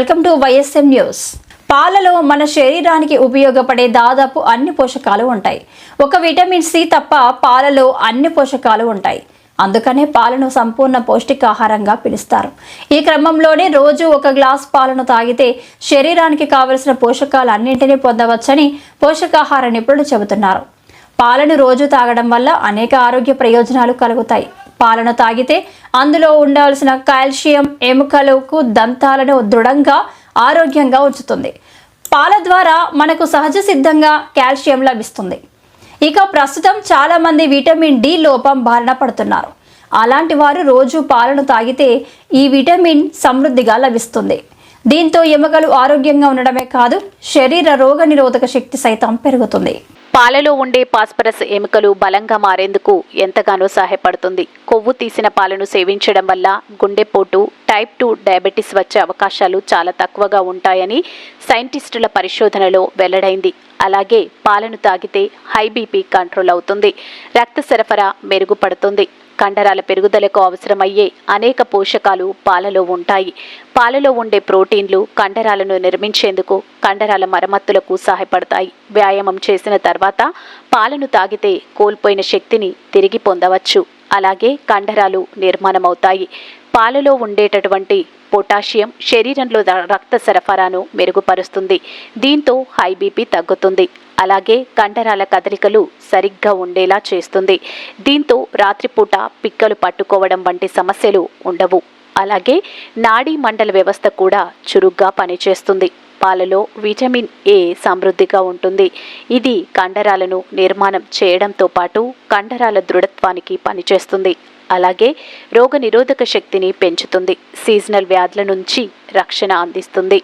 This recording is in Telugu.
Welcome to YSM news. పాలలో మన శరీరానికి ఉపయోగపడే దాదాపు అన్ని పోషకాలు ఉంటాయి. ఒక విటమిన్ సి తప్ప పాలలో అన్ని పోషకాలు ఉంటాయి. అందుకనే పాలను సంపూర్ణ పౌష్టికాహారంగా పిలుస్తారు. ఈ క్రమంలోనే రోజు ఒక గ్లాస్ పాలను తాగితే శరీరానికి కావలసిన పోషకాలు అన్నింటినీ పొందవచ్చని పోషకాహార నిపుణులు చెబుతున్నారు. పాలను రోజు తాగడం వల్ల అనేక ఆరోగ్య ప్రయోజనాలు కలుగుతాయి. పాలను తాగితే అందులో ఉండాల్సిన కాల్షియం ఎముకలకు దంతాలను దృఢంగా ఆరోగ్యంగా ఉంచుతుంది. పాల ద్వారా మనకు సహజ సిద్ధంగా కాల్షియం లభిస్తుంది. ఇక ప్రస్తుతం చాలామంది విటమిన్ డి లోపం బారిన పడుతున్నారు. అలాంటి వారు రోజు పాలను తాగితే ఈ విటమిన్ సమృద్ధిగా లభిస్తుంది. దీంతో ఎముకలు ఆరోగ్యంగా ఉండడమే కాదు శరీర రోగ నిరోధక శక్తి సైతం పెరుగుతుంది. పాలలో ఉండే పాస్పరస్ ఎముకలు బలంగా మారేందుకు ఎంతగానో సహాయపడుతుంది. కొవ్వు తీసిన పాలను సేవించడం వల్ల గుండెపోటు టైప్ టూ డయాబెటీస్ వచ్చే అవకాశాలు చాలా తక్కువగా ఉంటాయని సైంటిస్టుల పరిశోధనలో వెల్లడైంది. అలాగే పాలను తాగితే హై బీపీ కంట్రోల్ అవుతుంది. రక్త సరఫరా మెరుగుపడుతుంది. కండరాల పెరుగుదలకు అవసరమయ్యే అనేక పోషకాలు పాలలో ఉంటాయి. పాలలో ఉండే ప్రోటీన్లు కండరాలను నిర్మించేందుకు కండరాల మరమ్మతులకు సహాయపడతాయి. వ్యాయామం చేసిన తర్వాత పాలను తాగితే కోల్పోయిన శక్తిని తిరిగి పొందవచ్చు. అలాగే కండరాలు నిర్మాణమవుతాయి. పాలలో ఉండేటటువంటి పొటాషియం శరీరంలో రక్త సరఫరాను మెరుగుపరుస్తుంది. దీంతో హై బీపీ తగ్గుతుంది. అలాగే కండరాల కదలికలు సరిగ్గా ఉండేలా చేస్తుంది. దీంతో రాత్రిపూట పిక్కలు పట్టుకోవడం వంటి సమస్యలు ఉండవు. అలాగే నాడీ మండల వ్యవస్థ కూడా చురుగ్గా పనిచేస్తుంది. పాలలో విటమిన్ ఏ సమృద్ధిగా ఉంటుంది. ఇది కండరాలను నిర్మాణం చేయడంతో పాటు కండరాల దృఢత్వానికి పనిచేస్తుంది. అలాగే రోగనిరోధక శక్తిని పెంచుతుంది. సీజనల్ వ్యాధుల నుంచి రక్షణ అందిస్తుంది.